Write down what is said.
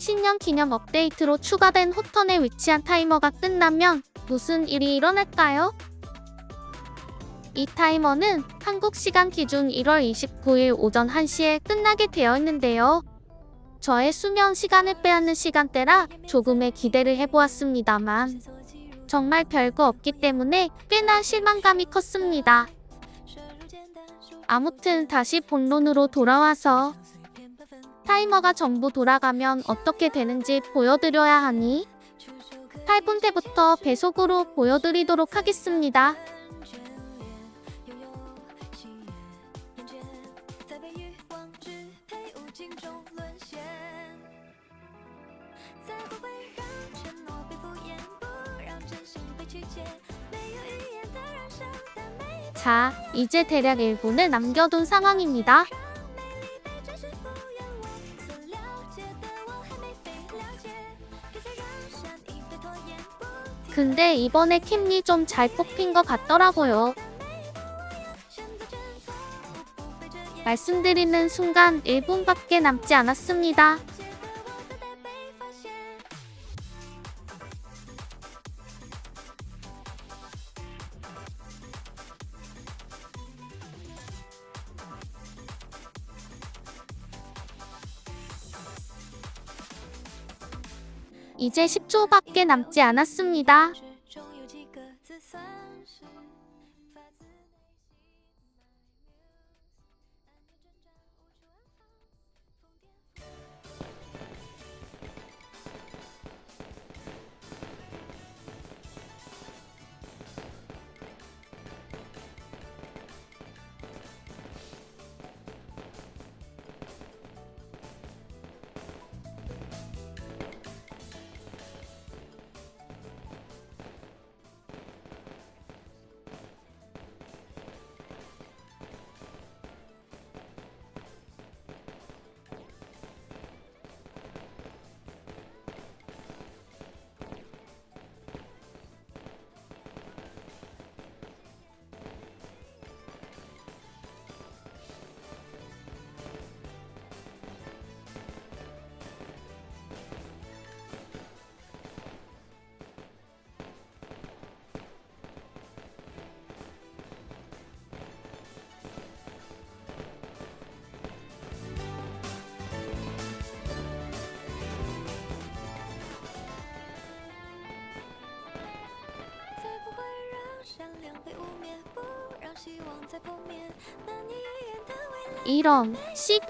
신년 기념 업데이트로 추가된 호턴에 위치한 타이머가 끝나면 무슨 일이 일어날까요? 이 타이머는 한국 시간 기준 1월 29일 오전 1시에 끝나게 되어 있는데요. 저의 수면 시간을 빼앗는 시간대라 조금의 기대를 해보았습니다만 정말 별거 없기 때문에 꽤나 실망감이 컸습니다. 아무튼 다시 본론으로 돌아와서 타이머가 전부 돌아가면 어떻게 되는지 보여드려야 하니 8분 때부터 배속으로 보여드리도록 하겠습니다. 자, 이제 대략 1분을 남겨둔 상황입니다. 근데 이번에 킴리 좀 잘 뽑힌 것 같더라고요. 말씀드리는 순간 1분밖에 남지 않았습니다. 이제 10초밖에 남지 않았습니다. 이런 씩